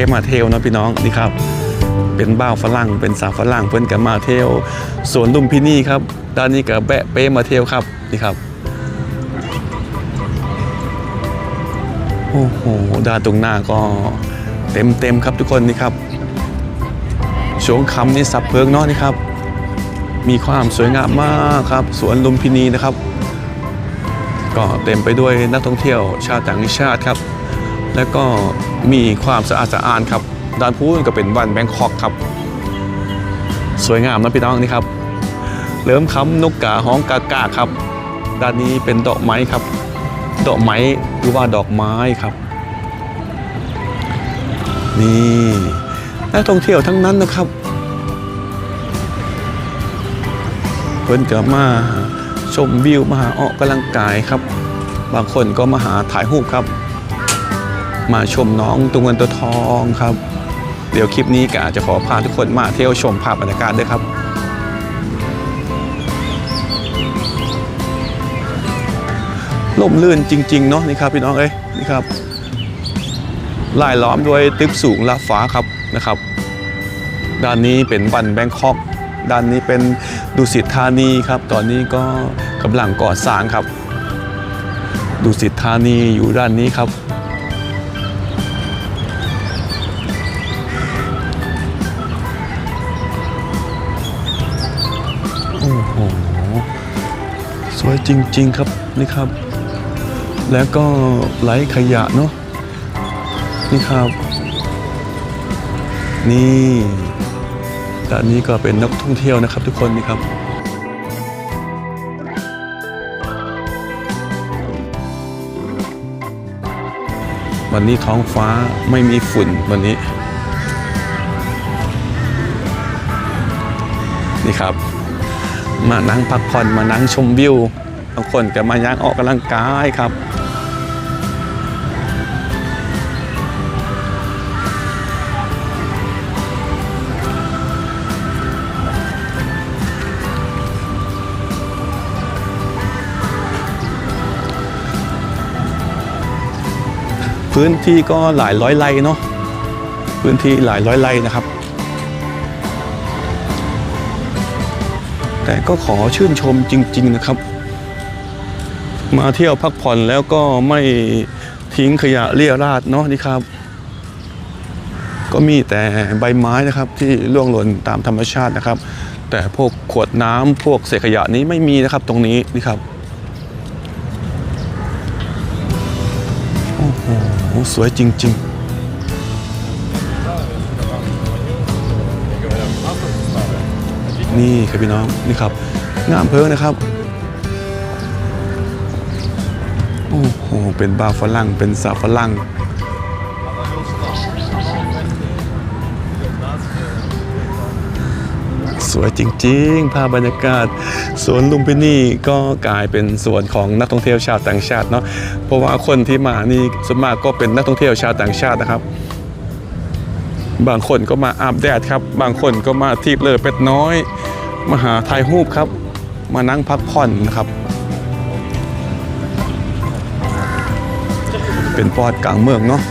เป้มาเที่ยวนะพี่น้องนี่ครับเป็นบ้าวฝรั่งเป็นสาวฝรั่งเพิ่นกับมาเที่ยวสวนลุมพินีครับด้านนี้กับแบะเป้มาเที่ยวครับนี่ครับโอ้โหด้านตรงหน้าก็เต็มเต็มครับทุกคนนี่ครับช่วงคำนี่สับเพลิงเนาะนี่ครับ มีความสวยงามมากครับ สวนลุมพินีนะครับ ก็เต็มไปด้วยนักท่องเที่ยวชาวต่างชาติครับ แล้วก็มีความสะอาดสะอ้านครับด้านพูนก็เป็นวันแบงคอกครับ สวยงามนะพี่น้องนี่ครับเริ่มค้ำนกกาห้องกากาครับ ด้านนี้เป็นดอกไม้ครับ ดอกไม้หรือว่าดอกไม้ครับ นี่นักท่องเที่ยวทั้งนั้นนะครับ เพิ่นก็มาชมวิวมาหาออกกำลังกายครับ บางคนก็มาหาถ่ายรูปครับ มาชมน้องตัวเงินตัวทองครับ เดี๋ยวคลิปนี้ก็อาจะขอพาทุกคนมาเที่ยวชมภาพบรรยากาศด้วยครับล่มลื่นจริง ๆ เนาะนี่ครับพี่น้องเอ้ยนี่ครับลายล้อมด้วยตึกสูงลาฟ้าครับนะครับ ด้านนี้เป็นวันแบงคอก ด้านนี้เป็นดุสิตธานีครับ ตอนนี้ก็กำลังก่อสร้างครับ ดุสิตธานีอยู่ด้านนี้ครับ วยจริง ๆ ครับนี่ครับ แล้วก็ไร้ขยะเนาะนี่ครับ นี่ด้านนี้ก็เป็นนักท่องเที่ยวนะครับทุกคนนี่ครับวันนี้ท้องฟ้าไม่มีฝุ่นวันนี้ นี่ครับ มานั่งพักผ่อนมานั่งชมวิวบางคนก็มาย่างออกกำลังกายครับพื้นที่ก็หลายร้อยไร่เนาะพื้นที่หลายร้อยไร่นะครับ แต่ก็ขอชื่นชมจริง ๆนะครับ มาเที่ยวพักผ่อนแล้วก็ไม่ทิ้งขยะเรี่ยราดเนาะนี่ครับ ก็มีแต่ใบไม้นะครับที่ร่วงหล่นตามธรรมชาตินะครับ แต่พวกขวดน้ำพวกเศษขยะนี้ไม่มีนะครับตรงนี้นี่ครับโอ้โหสวยจริง ๆ นี่ครับพี่น้องนี่ครับงามเพิงนะครับโอ้โหเป็นบาฝรั่งเป็นสาวฝรั่งสวยจริงๆ ภาพบรรยากาศ สวนลุมพินีก็กลายเป็นสวนของนักท่องเที่ยวชาวต่างชาติเนาะ เพราะว่าคนที่มานี่ส่วนมากก็เป็นนักท่องเที่ยวชาวต่างชาตินะครับ บางคนก็มาอาบแดดครับ บางคนก็มาทีบเลอเป็ดน้อย มาหาถ่ายรูปครับ มานั่งพักผ่อนนะครับ เป็นปอดกลางเมืองเนาะ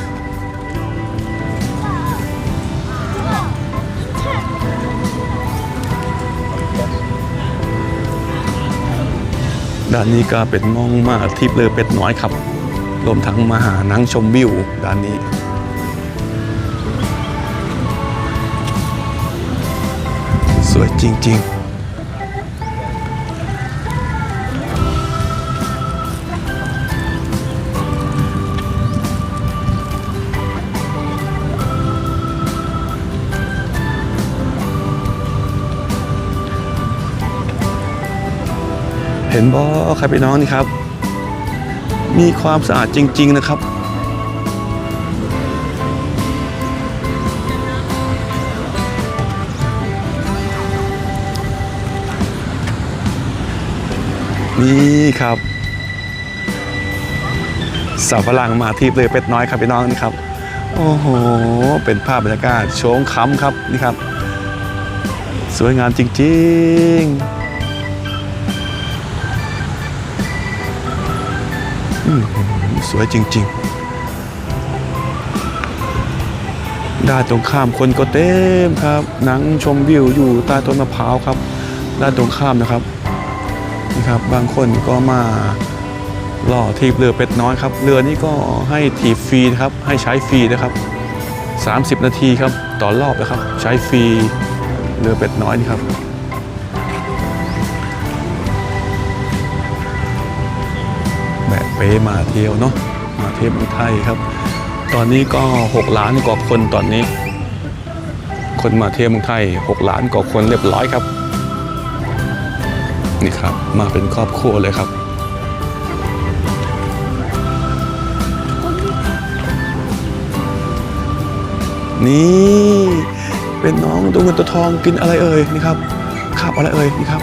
ด้านนี้ก็เป็นมองมาทิพย์เลอเป็ดน้อยครับ รวมทั้งมาหานั่งชมวิวด้านนี้ สวยจริง ๆ ห็นบ่ครับพี่น้องนี่ครับ มีความสะอาดจริง ๆนะครับ นี่ครับสาวฝรั่งมาทีบเลยเป็ดน้อยครับพี่น้องนี่ครับ โอ้โห เป็นภาพบรรยากาศโชงค้ำครับนี่ครับ สวยงามจริง ๆ สวยจริง ๆ ด้านตรงข้ามคนก็เต็มครับนั่งชมวิวอยู่ใต้ต้นมะพร้าวครับ ด้านตรงข้ามนะครับนี่ครับ บางคนก็มาล่อทีบเรือเป็ดน้อยครับ เรือนี้ก็ให้ทีบฟรีนะครับ ให้ใช้ฟรีนะครับ 30 นาทีครับ ต่อรอบนะครับ ใช้ฟรีเรือเป็ดน้อยนี่ครับ เป้มาเที่ยวเนาะมาเที่ยวเมืองไทยครับ ตอนนี้ก็ 6 ล้านกว่าคนตอนนี้ คนมาเที่ยวเมืองไทย 6 ล้านกว่าคนเรียบร้อยครับ นี่ครับมาเป็นครอบครัวเลยครับนี่เป็นน้องตัวเงินตัวทองกินอะไรเอ่ยนี่ครับคาบอะไรเอ่ยนี่ครับ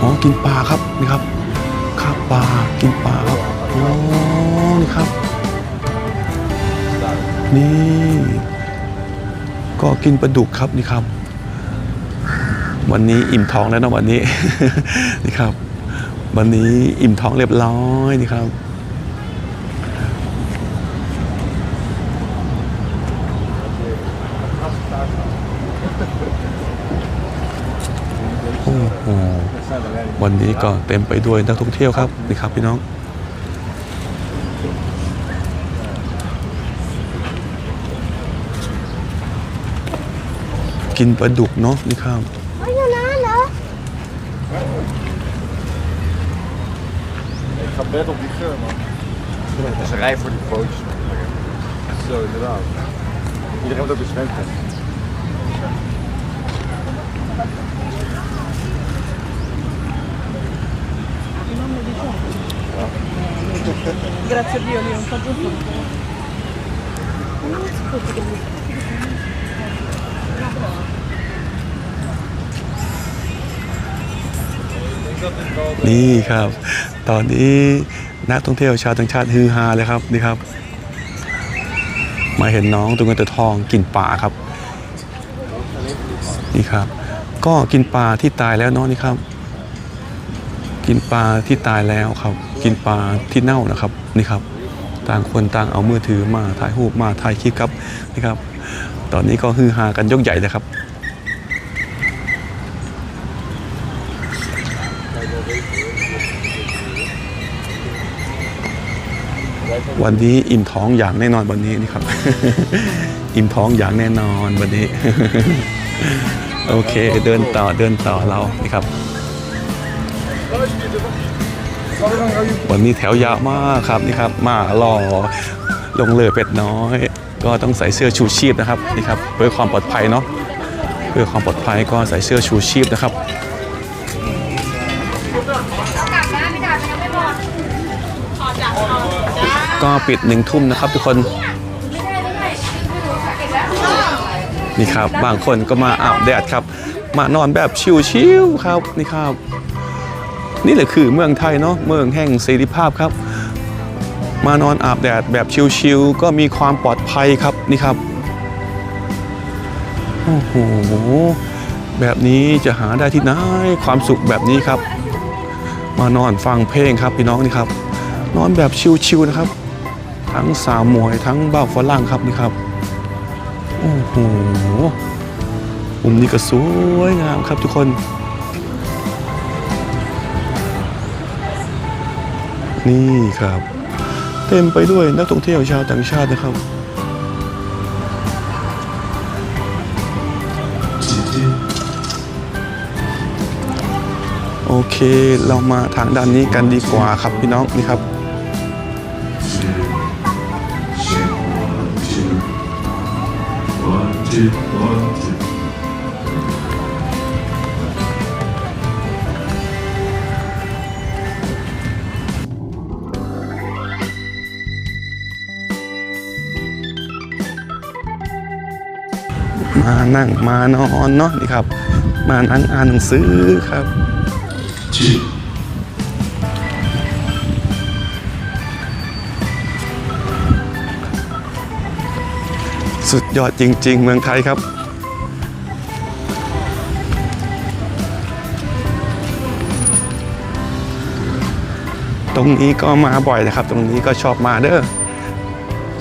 อ๋อกินปลาครับนี่ครับคาบ ปลากินปลาครับอ๋อนี่ครับ นี่ ก็กินปลาดุกครับนี่ครับ วันนี้อิ่มท้องแล้วนะวันนี้ นี่ครับ วันนี้อิ่มท้องเรียบร้อยนี่ครับ วันนี้ก็เต็มไปด้วยนักท่องเที่ยวครับนี่ครับพี่น้องกินปลาดุกเนาะนี่ครับ Ôi, nó nó nữa. Ik ga bed op die geur, man. Dat is een rij voor die foto's. Zo, inderdaad. Iedereen moet ook een zwemtest. Grazie a Dio, lì non fa giusto. นี่ครับ ตอนนี้นักท่องเที่ยวชาวต่างชาติฮือฮาเลยครับนี่ครับ มาเห็นน้องตัวเงินตัวทองกินปลาครับ นี่ครับ ก็กินปลาที่ตายแล้วเนาะนี่ครับ กินปลาที่ตายแล้วครับ กินปลาที่เน่านะครับ นี่ครับต่างคนต่างเอามือถือมาถ่ายรูปมาถ่ายคลิปครับนี่ครับ ตอนนี้ก็ฮือฮากันยกใหญ่เลยครับวันนี้อิ่มท้องอย่างแน่นอนวันนี้นี่ครับ อิ่มท้องอย่างแน่นอนวันนี้ โอเคเดินต่อเดินต่อเรานี่ครับ วันนี้แถวยาวมากครับนี่ครับมารอลงเรือเป็ดน้อย ก็ต้องใส่เสื้อชูชีพนะครับนี่ครับเพื่อความปลอดภัยเนาะเพื่อความปลอดภัยก็ใส่เสื้อชูชีพนะครับก็ปิดหนึ่งทุ่มนะครับทุกคนนี่ครับบางคนก็มาอาบแดดครับ มานอนแบบชิวๆครับนี่ครับ นี่แหละคือเมืองไทยเนาะเมืองแห่งเสรีภาพครับ มานอนอาบแดดแบบชิวๆก็มีความปลอดภัยครับนี่ครับโอ้โหแบบนี้จะหาได้ที่ไหนความสุขแบบนี้ครับ มานอนฟังเพลงครับพี่น้องนี่ครับ นอนแบบชิวๆนะครับ ทั้งสาวมวยทั้งบ้าฝรั่งครับนี่ครับโอ้โหมุมนี้ก็สวยงามครับทุกคน นี่ครับ เต็มไปด้วยนักท่องเที่ยวชาวต่างชาตินะครับโอเค เรามาทางด้านนี้กันดีกว่าครับพี่น้องนี่ครับ มานั่งมานอนเนาะนี่ครับ มานั่งอ่านหนังสือครับสุดยอดจริง ๆ เมืองไทยครับ ตรงนี้ก็มาบ่อยนะครับ ตรงนี้ก็ชอบมาเด้อ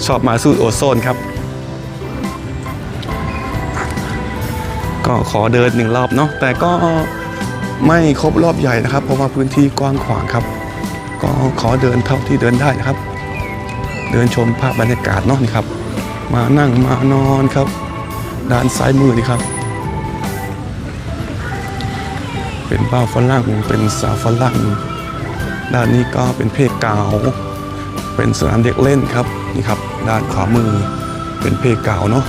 ชอบมาสูตรโอโซนครับ ก็ขอเดินหนึ่งรอบเนาะแต่ก็ไม่ครบรอบใหญ่นะครับ เพราะว่าพื้นที่กว้างขวางครับ ก็ขอเดินเท่าที่เดินได้นะครับ เดินชมภาพบรรยากาศเนาะนี่ครับ มานั่งมานอนครับ ด้านซ้ายมือนี่ครับ เป็นบ้าฝรั่งเป็นสาวฝรั่งด้านนี้ก็เป็นเพศกาวเป็นสนามเด็กเล่นครับนี่ครับ ด้านขวามือเป็นเพศกาวเนาะ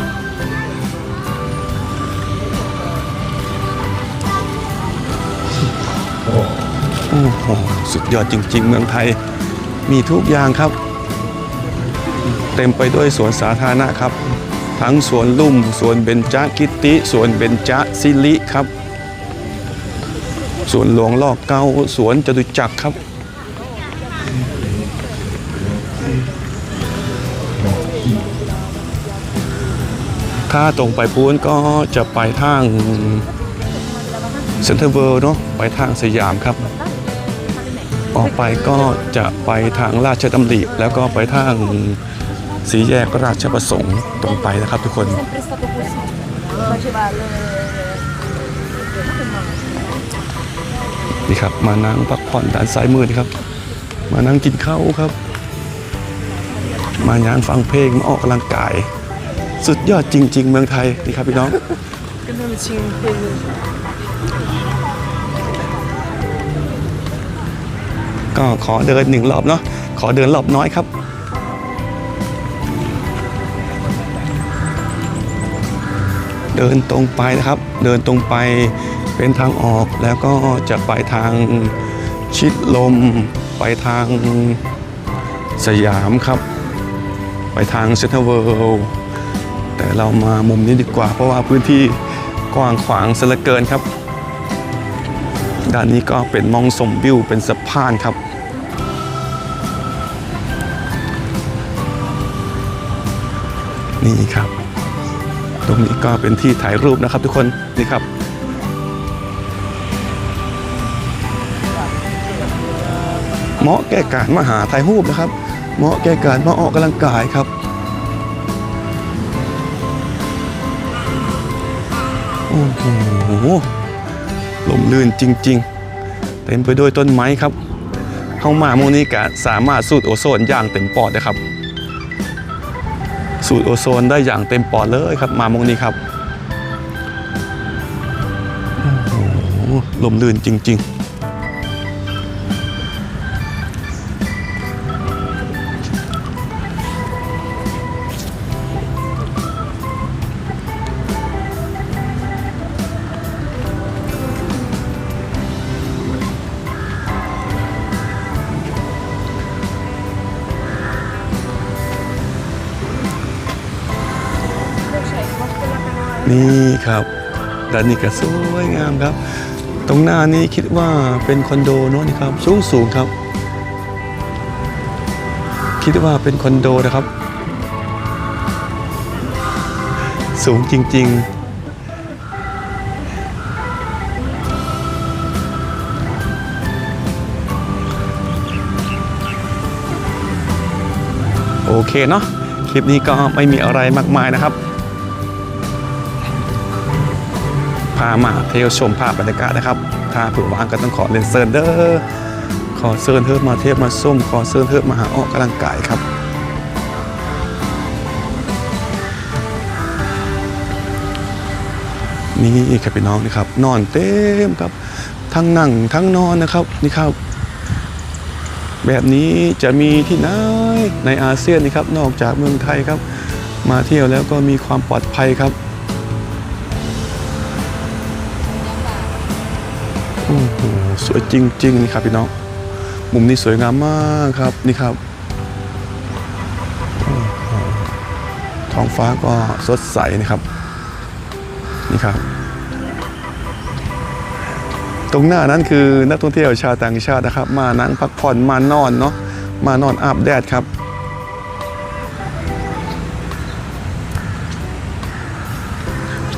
อ้โหสุดยอดจริง ๆ เมืองไทยมีทุกอย่างครับ เต็มไปด้วยสวนสาธารณะครับ ทั้งสวนลุ่มสวนเบญจกิติสวนเบญจสิริครับสวนหลวงลอกเก้าสวนจตุจักรครับ ถ้าตรงไปพูนก็จะไปทางเซ็นทรัลเวิลด์เนาะไปทางสยามครับ ออกไปก็จะไปทางราชดำริแล้วก็ไปทางสีแยกราชประสงค์ตรงไปนะครับทุกคนนี่ครับมานั่งพักผ่อนด้านซ้ายมือครับ มานั่งกินข้าวครับ มาย่างฟังเพลงมาออกกำลังกาย สุดยอดจริง ๆ เมืองไทยนี่ครับพี่น้อง ก็ขอเดินหนึ่งรอบเนาะขอเดินรอบน้อยครับเดินตรงไปนะครับ เดินตรงไปเป็นทางออกแล้วก็จะไปทางชิดลม ไปทางสยามครับ ไปทางเซ็นทรัลเวิลด์แต่เรามามุมนี้ดีกว่า เพราะว่าพื้นที่กว้างขวางเสลือเกินครับ ด้านนี้ก็เป็นมองสมวิวเป็นสะพานครับ นี่ครับ ตรงนี้ก็เป็นที่ถ่ายรูปนะครับทุกคนนี่ครับเหมาะแก่การมาหาถ่ายรูปนะครับ เหมาะแก่การมาออกกำลังกายครับโอ้โห ลมลื่นจริง ๆ เต็มไปด้วยต้นไม้ครับเข้ามาโมนี้กะสามารถสูดโอโซนอย่างเต็มปอดนะครับ สูดโอโซนได้อย่างเต็มปอดเลยครับ มาโมนี้ครับโอ้ลมลื่นจริง ๆ นี่ครับด้านนี้ก็สวยงามครับ ตรงหน้านี้คิดว่าเป็นคอนโดเนอะนี่ครับสูงสูงครับ คิดว่าเป็นคอนโดนะครับ สูงจริง ๆโอเคเนาะคลิปนี้ก็ไม่มีอะไรมากมายนะครับามาเที่ยวชมภาพบรรยากาศนะครับ ถ้าผื่อว่างก็ต้องขอเรียนเซิร์นเด้อขอเซิร์นเทิดมาเที่ยวมาส้มขอเซิร์นเทิดมาหาออกกำลังกายครับนี่ครับพี่น้องนี่ครับ นอนเต็มครับ ทั้งนั่งทั้งนอนนะครับนี่ครับ แบบนี้จะมีที่ไหนในอาเซียนนี่ครับ นอกจากเมืองไทยครับ มาเที่ยวแล้วก็มีความปลอดภัยครับ วยจริงๆนี่ครับพี่น้อง มุมนี้สวยงามมากครับนี่ครับ ท้องฟ้าก็สดใสนะครับ นี่ครับ ตรงหน้านั้นคือนักท่องเที่ยวชาวต่างชาตินะครับ มานั่งพักผ่อนมานอนเนาะมานอนอาบแดดครับ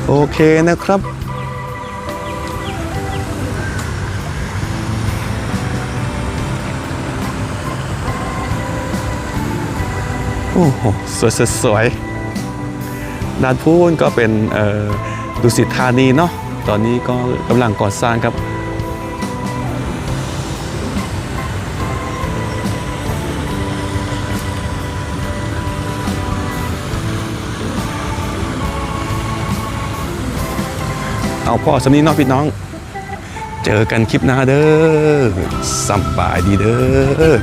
โอเคนะครับ โอ้โหสวยสวยสวยด้านพูนก็เป็นดุสิตธานีเนาะตอนนี้ก็กำลังก่อสร้างครับเอาพ่อสำนี้นาะพี่น้อง เจอกันคลิปหน้าเด้อสำบายดีเด้อ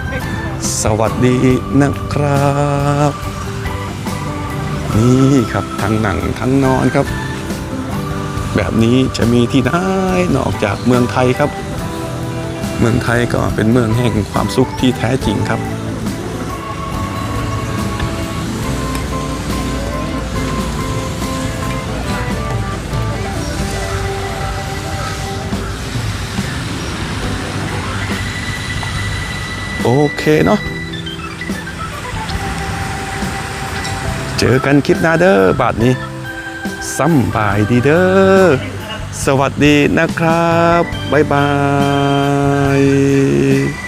สวัสดีนะครับ นี่ครับทั้งหนังทั้งนอนครับ แบบนี้จะมีที่ไหนนอกจากเมืองไทยครับ เมืองไทยก็เป็นเมืองแห่งความสุขที่แท้จริงครับ โอเคเนาะเจอกันคลิปหน้าเด้อบาทนี้สำบายดีเด้อสวัสดีนะครับ บ๊ายบาย